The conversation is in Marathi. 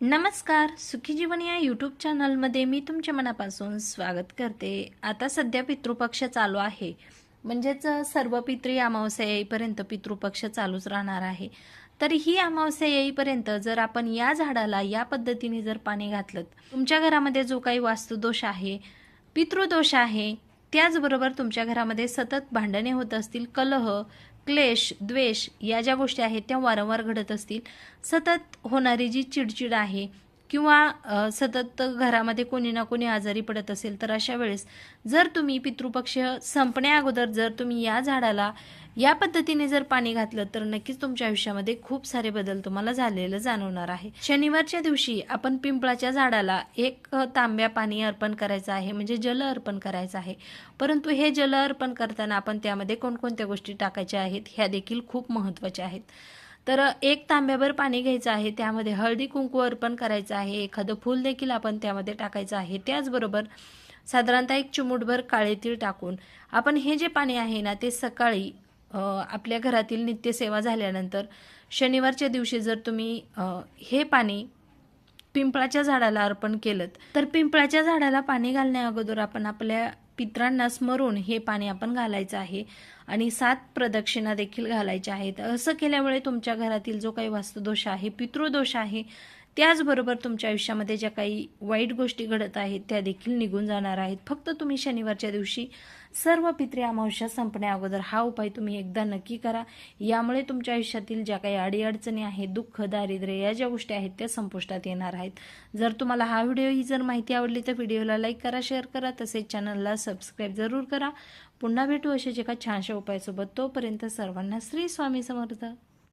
नमस्कार सुखी जीवन या यूट्यूब चॅनलमध्ये मी तुमच्या मनापासून स्वागत करते. आता सध्या पितृपक्ष चालू आहे. म्हणजेच सर्व पितृ अमावस्या येईपर्यंत पितृपक्ष चालूच राहणार आहे. तर ही अमावस्या येईपर्यंत जर आपण या झाडाला या पद्धतीने जर पाणी घातलं तुमच्या घरामध्ये जो काही वास्तुदोष आहे पितृदोष आहे त्याचबरोबर तुमच्या घरामध्ये सतत भांडणे होत असतील कलह क्लेश द्वेष या ज्या गोष्टी आहेत त्या वारंवार घडत असतील. सतत होणारी जी चिडचिड आहे किंवा सतत घरामध्ये कोणी ना कोणी आजारी पडत असेल तर अशा वेळेस जर तुम्ही पितृपक्ष संपण्या अगोदर जर तुम्ही या झाडाला या पद्धतीने जर पाणी घातलं तर नक्कीच तुमच्या आयुष्यामध्ये खूप सारे बदल तुम्हाला झालेलं जाणवणार आहे. शनिवारच्या दिवशी आपण पिंपळाच्या झाडाला एक तांब्या पाणी अर्पण करायचं आहे म्हणजे जल अर्पण करायचं आहे. परंतु हे जल अर्पण करताना आपण त्यामध्ये कोणकोणत्या गोष्टी टाकायच्या आहेत ह्या देखील खूप महत्त्वाच्या आहेत. तर एक तांब्याभर पाणी घ्यायचं आहे त्यामध्ये हळदी कुंकू अर्पण करायचं आहे एखादं फूल देखील आपण त्यामध्ये टाकायचं आहे. त्याचबरोबर साधारणतः एक चिमूटभर काळे तीळ टाकून आपण हे जे पाणी आहे ना ते सकाळी आपल्या घरातील नित्यसेवा झाल्यानंतर शनिवारच्या दिवशी जर तुम्ही हे पाणी पिंपळाच्या झाडाला अर्पण केलं तर पिंपळाच्या झाडाला पाणी घालण्या अगोदर आपण आपल्या पित्रांना स्मरून हे पाणी आपण घालायचं आहे आणि सात प्रदक्षिणा देखील घालायच्या आहेत. असं केल्यामुळे तुमच्या घरातील जो काही वास्तुदोष आहे पितृदोष आहे त्याचबरोबर तुमच्या आयुष्यामध्ये ज्या काही वाईट गोष्टी घडत आहेत त्या देखील निघून जाणार आहेत. फक्त तुम्ही शनिवारच्या दिवशी सर्व पित्री अमावस्या संपण्या अगोदर हा उपाय तुम्ही एकदा नक्की करा. यामुळे तुमच्या आयुष्यातील ज्या काही अडीअडचणी आहेत दुःख दारिद्र्य या ज्या गोष्टी आहेत त्या संपुष्टात येणार आहेत. जर तुम्हाला हा व्हिडिओ ही जर माहिती आवडली तर व्हिडिओला लाईक करा शेअर करा तसेच चॅनलला सबस्क्राईब जरूर करा. पुन्हा भेटू अशाच एका छानशा उपायासोबत. तोपर्यंत सर्वांना श्री स्वामी समर्थ.